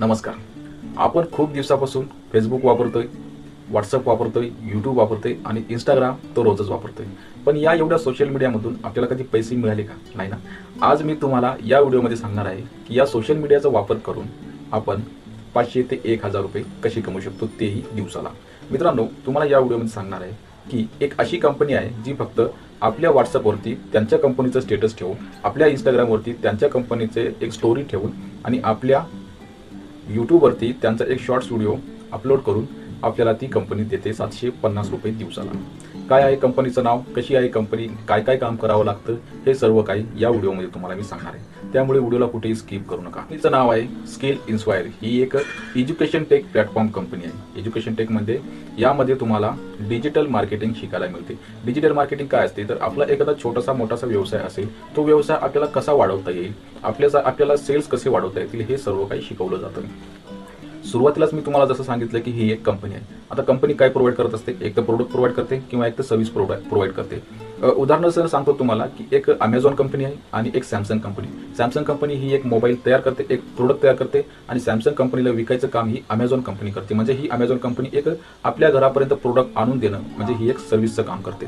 नमस्कार. आपण खूप दिवसापासून फेसबुक वापरतोय व्हॉट्सअप वापरतोय यूट्यूब वापरतोय आणि इंस्टाग्राम तो रोजच वापरतोय. पण या एवढ्या सोशल मीडियामधून आपल्याला कधी पैसे मिळाले का? नाही ना? आज मी तुम्हाला या व्हिडिओमध्ये सांगणार आहे की या सोशल मीडियाचा वापर करून आपण पाचशे ते एक हजार रुपये कसे कमवू शकतो तेही दिवसाला. मित्रांनो तुम्हाला या व्हिडिओमध्ये सांगणार आहे की एक अशी कंपनी आहे जी फक्त आपल्या व्हॉट्सअपवरती त्यांच्या कंपनीचं स्टेटस ठेवून आपल्या इंस्टाग्रामवरती त्यांच्या कंपनीचे एक स्टोरी ठेवून आणि आपल्या यूट्यूबवरती त्यांचा एक शॉर्ट्स व्हिडिओ अपलोड करून आपल्याला ती कंपनी देते सातशे पन्नास रुपये दिवसाला. काय आहे कंपनीचं नाव? कशी आहे कंपनी काय काय काम करावं लागतं? हे सर्व काही या व्हिडिओमध्ये तुम्हाला मी सांगणार आहे. त्यामुळे व्हिडिओला कुठेही स्किप करू नका. तिचं नाव आहे स्किल इन्स्पायर ही एक एज्युकेशन टेक प्लॅटफॉर्म कंपनी आहे. एज्युकेशन टेकमध्ये यामध्ये तुम्हाला डिजिटल मार्केटिंग शिकायला मिळते. डिजिटल मार्केटिंग काय असते? तर आपला एखादा छोटासा मोठासा व्यवसाय असेल तो व्यवसाय आपल्याला कसा वाढवता येईल? आपल्याचा आपल्याला सेल्स कसे वाढवता येतील? हे सर्व काही शिकवलं जातं. सुरुवातीलाच मी तुम्हाला जसं सांगितलं की ही एक कंपनी आहे. आता कंपनी काय प्रोव्हाइड करत असते? एक तर प्रोडक्ट प्रोव्हाइड करते किंवा एक तर सर्व्हिस प्रोव्हाइड प्रोव्हाइड करते. उदाहरणार्थ सांगतो तुम्हाला की एक अमेझॉन कंपनी आहे आणि एक सॅमसंग कंपनी सॅमसंग कंपनी ही एक मोबाईल तयार करते एक प्रोडक्ट तयार करते आणि सॅमसंग कंपनीला विकायचं काम ही अमेझॉन कंपनी करते. म्हणजे ही अमेझॉन कंपनी एक आपल्या घरापर्यंत प्रोडक्ट आणून देणं म्हणजे ही एक सर्व्हिसचं काम करते.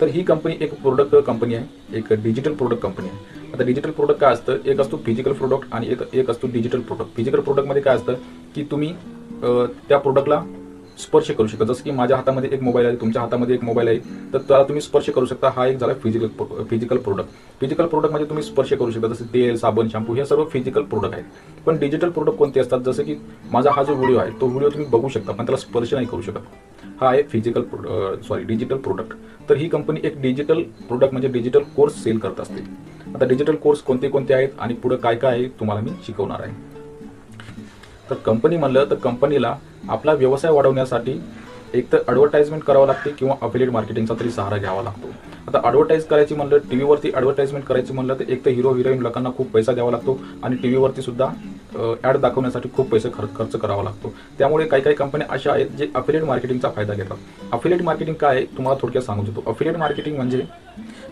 तर ही कंपनी एक प्रोडक्ट कंपनी आहे एक डिजिटल प्रोडक्ट कंपनी आहे. आता डिजिटल प्रोडक्ट काय असतं? एक असतो फिजिकल प्रोडक्ट आणि एक एक असतो डिजिटल प्रोडक्ट फिजिकल प्रोडक्टमध्ये काय असतं? की तुम्ही त्या प्रोडक्टला स्पर्श करू शकता. जसं की माझ्या हातामध्ये एक मोबाईल आहे तुमच्या हातामध्ये एक मोबाईल आहे तर त्याला तुम्ही स्पर्श करू शकता. हा एक झाला फिजिकल फिजिकल प्रोडक्ट फिजिकल प्रोडक्टमध्ये तुम्ही स्पर्श करू शकता. जसं तेल साबण शॅम्पू हे सर्व फिजिकल प्रोडक्ट आहेत. पण डिजिटल प्रोडक्ट कोणते असतात? जसं की माझा हा जो व्हिडिओ आहे तो व्हिडिओ तुम्ही बघू शकता पण त्याला स्पर्श नाही करू शकत. हा आहे फिजिकल सॉरी डिजिटल प्रोडक्ट तर ही कंपनी एक डिजिटल प्रोडक्ट म्हणजे डिजिटल कोर्स सेल करत असते. आता डिजिटल कोर्स कोणते कोणते आहेत आणि पुढे काय काय आहे तुम्हाला मी शिकवणार आहे. तर कंपनी म्हणलं तर कंपनीला आपला व्यवसाय वाढवण्यासाठी एक तर ॲडव्हर्टाइजमेंट करावं लागते किंवा अफिलेट मार्केटिंगचा तरी सहारा घ्यावा लागतो. आता ॲडव्हर्टाईज करायची म्हणलं टी व्हीवरती ॲडव्हर्टाइजमेंट करायची म्हणलं तर एक तर हिरो हिरोईन लोकांना खूप पैसा द्यावा लागतो आणि टी व्हीवरती सुद्धा ॲड दाखवण्यासाठी खूप पैसे खर्च खर्च करावा लागतो. त्यामुळे काही काही कंपन्या अशा आहेत जे अफिलिएट मार्केटिंगचा फायदा घेतात. अफिलिएट मार्केटिंग काय आहे तुम्हाला थोडक्यात सांगू देतो. अफिलिएट मार्केटिंग म्हणजे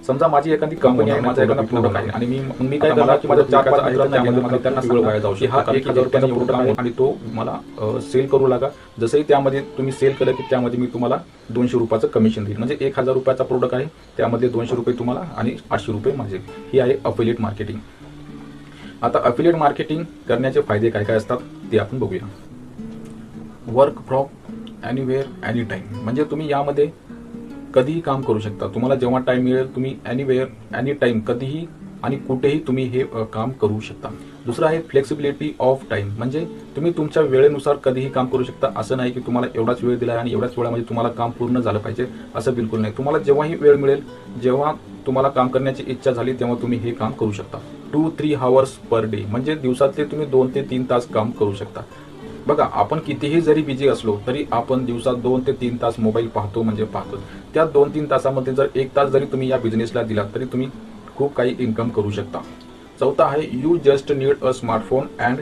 समजा माझी एखादी कंपनी आहे माझा एखादा प्रोडक्ट आहे आणि मी मी काय करणार की माझ्या चार पाच मित्रांना त्यामध्ये मला त्यांना वेळ वाया जाऊ हा एक हजार रुपयाचा प्रोडक्ट आहे आणि तो मला सेल करू लागा. जसंही त्यामध्ये तुम्ही सेल केलं की त्यामध्ये मी तुम्हाला दोनशे रुपयाचं कमिशन देईल म्हणजे एक हजार रुपयाचा प्रोडक्ट आहे त्यामध्ये दोनशे रुपये तुम्हाला आणि आठशे रुपये माझे. ही आहे अफिलिएट मार्केटिंग आता अफिलिएट मार्केटिंग करण्याचे फायदे काय काय असतात ते आपण बघूया. Work from anywhere any time म्हणजे तुम्ही यामध्ये कधीही काम करू शकता. तुम्हाला जेव्हा टाईम मिळेल तुम्ही एनिवेअर एनी टाईम कधीही आणि कुठेही तुम्ही हे काम करू शकता. दुसरं आहे फ्लेक्सिबिलिटी ऑफ टाईम म्हणजे तुम्ही तुमच्या वेळेनुसार कधीही काम करू शकता. असं नाही की तुम्हाला एवढाच वेळ दिला आहे आणि एवढ्याच वेळामध्ये तुम्हाला काम पूर्ण झालं पाहिजे असं बिलकुल नाही. तुम्हाला जेव्हाही वेळ मिळेल जेव्हा तुम्हाला काम करण्याची इच्छा झाली तेव्हा तुम्ही हे काम करू शकता. Two three hours per day म्हणजे दिवसातले तुम्ही दोन ते तीन तास काम करू शकता. बघा आपण कितीही जरी बिझी असलो तरी आपण दिवसात दोन ते तीन तास मोबाईल पाहतो म्हणजे पाहतो त्या दोन तीन तासामध्ये जर एक तास जरी तुम्ही या बिझनेसला दिला तरी तुम्ही खूप काही इन्कम करू शकता. चौथा आहे you just need a smartphone and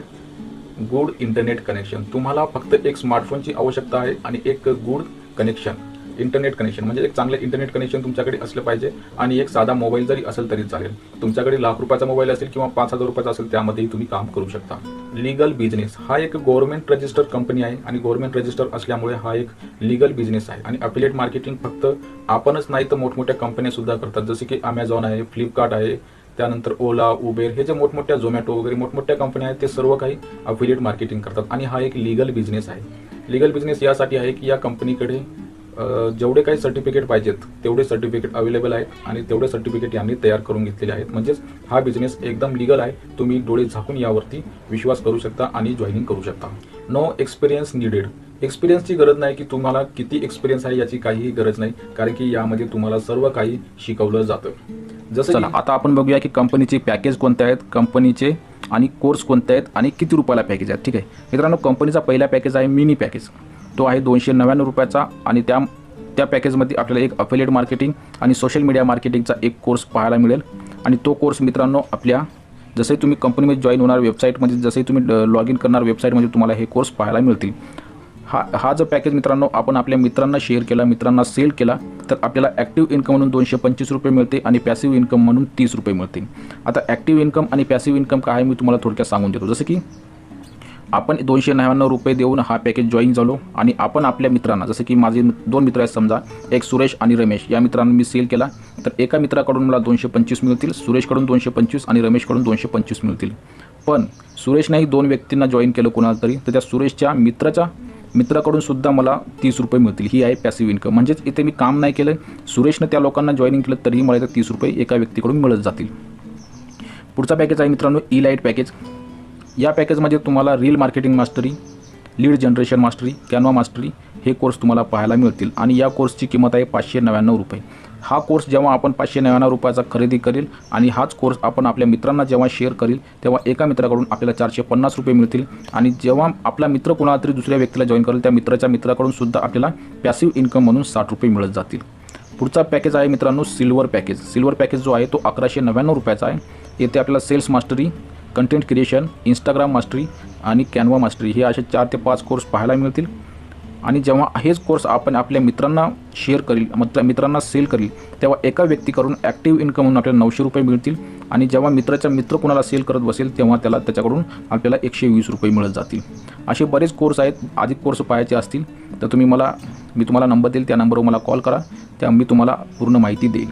good internet connection तुम्हाला फक्त एक स्मार्टफोनची आवश्यकता आहे आणि एक गुड कनेक्शन इंटरनेट कनेक्शन म्हणजे एक चांगलं इंटरनेट कनेक्शन तुमच्याकडे असलं पाहिजे आणि एक साधा मोबाईल जरी असेल तरी चालेल. तुमच्याकडे लाख रुपयाचा मोबाईल असेल किंवा पाच हजार रुपयाचा असेल त्यामध्येही तुम्ही काम करू शकता. लिगल बिझनेस हा एक गव्हर्नमेंट रजिस्टर कंपनी आहे आणि गव्हर्नमेंट रजिस्टर असल्यामुळे हा एक लिगल बिझनेस आहे. आणि अफिलिएट मार्केटिंग फक्त आपणच नाही तर मोठमोठ्या कंपन्या सुद्धा करतात. जसे की अमेझॉन आहे फ्लिपकार्ट आहे त्यानंतर ओला उबेर हे जे मोठमोठ्या झोमॅटो वगैरे मोठमोठ्या कंपन्या आहेत ते सर्व काही अफिलिएट मार्केटिंग करतात. आणि हा एक लिगल बिझनेस आहे. लिगल बिझनेस यासाठी आहे की या कंपनीकडे जेवढे काही सर्टिफिकेट पाहिजेत तेवढे सर्टिफिकेट अवेलेबल आहेत आणि तेवढे सर्टिफिकेट यांनी तयार करून घेतलेले आहेत. म्हणजेच हा बिझनेस एकदम लिगल आहे. तुम्ही डोळे झाकून यावरती विश्वास करू शकता आणि जॉईनिंग करू शकता. नो एक्सपिरियन्स निडेड एक्सपिरियन्सची गरज नाही की तुम्हाला किती एक्सपिरियन्स आहे याची काहीही गरज नाही. कारण की यामध्ये तुम्हाला सर्व काही शिकवलं जातं. जसं चला आता आपण बघूया की कंपनीचे पॅकेज कोणते आहेत कंपनीचे आणि कोर्स कोणते आहेत आणि किती रुपयाला पॅकेज आहेत ठीक आहे? मित्रांनो कंपनीचा पहिला पॅकेज आहे मिनी पॅकेज तो आहे दोनशे नव्याण्णव रुपयाचा आणि त्या त्या पॅकेजमध्ये आपल्याला एक अफिलिएट मार्केटिंग आणि सोशल मीडिया मार्केटिंगचा एक कोर्स पाहायला मिळेल. आणि तो कोर्स मित्रांनो आपल्या जसंही तुम्ही कंपनीमध्ये जॉईन होणार वेबसाईटमध्ये जसंही तुम्ही लॉग इन करणार वेबसाईटमध्ये तुम्हाला हे कोर्स पाहायला मिळतील. हा हा जो पॅकेज मित्रांनो आपण आपल्या मित्रांना शेअर केला मित्रांना सेल केला तर आपल्याला ॲक्टिव्ह इन्कम म्हणून दोनशे पंचवीस रुपये मिळते आणि पॅसिव्ह इन्कम म्हणून तीस रुपये मिळतील. आता ॲक्टिव्ह इन्कम आणि पॅसिव्ह इन्कम काय आहे मी तुम्हाला थोडक्यात सांगून देतो. जसं की आपण दोनशे नव्याण्णव रुपये देऊन हा पॅकेज जॉईन झालो आणि आपण आपल्या मित्रांना जसं की माझे दोन मित्र आहेत समजा एक सुरेश आणि रमेश या मित्रांना मी सेल केला तर एका मित्राकडून मला दोनशे पंचवीस मिळतील सुरेशकडून दोनशे पंचवीस आणि रमेशकडून दोनशे पंचवीस मिळतील. पण सुरेशनेही दोन व्यक्तींना जॉईन केलं कोणाला तरी तर त्या सुरेशच्या मित्राच्या मित्राकडून सुद्धा मला तीस रुपये मिळतील. ही आहे पॅसिव्ह इन्कम म्हणजेच इथे मी काम नाही केलं सुरेशनं त्या लोकांना जॉईनिंग केलं तरीही मला इथे तीस रुपये एका व्यक्तीकडून मिळत जातील. पुढचा पॅकेज आहे मित्रांनो ई लाइट पॅकेज या पॅकेजमध्ये तुम्हाला reel marketing mastery lead generation mastery Canva mastery हे कोर्स तुम्हाला पाहायला मिळतील. आणि या कोर्सची किंमत आहे पाचशे नव्याण्णव रुपये. हा कोर्स जेव्हा आपण पाचशे नव्याण्णव रुपयाचा खरेदी करेल आणि हाच कोर्स आपण आपल्या मित्रांना जेव्हा शेअर करील तेव्हा एका मित्राकडून आपल्याला चारशे पन्नास रुपये मिळतील. आणि जेव्हा आपला मित्र कोणाला तरी दुसऱ्या व्यक्तीला जॉईन करेल त्या मित्राच्या मित्राकडून सुद्धा आपल्याला पॅसिव्ह इन्कम म्हणून साठ रुपये मिळत जातील. पुढचा पॅकेज आहे मित्रांनो सिल्वर पॅकेज सिल्वर पॅकेज जो आहे तो अकराशे नव्याण्णव रुपयाचा आहे. येथे आपल्याला sales mastery content creation Instagram mastery आणि कॅनवा मास्टरी हे असे चार ते पाच कोर्स पाहायला मिळतील. आणि जेव्हा हेच कोर्स आपण आपल्या मित्रांना शेअर करील मग मित्रांना सेल करील तेव्हा एका व्यक्तीकडून ॲक्टिव्ह इन्कम म्हणून आपल्याला नऊशे रुपये मिळतील. आणि जेव्हा मित्राचा मित्र कोणाला सेल करत बसेल तेव्हा त्याला त्याच्याकडून आपल्याला एकशे वीस रुपये मिळत जातील. असे बरेच कोर्स आहेत अधिक कोर्स पाहायचे असतील तर तुम्ही मला मी तुम्हाला नंबर देईल त्या नंबरवर मला कॉल करा त्या मी तुम्हाला पूर्ण माहिती देईल.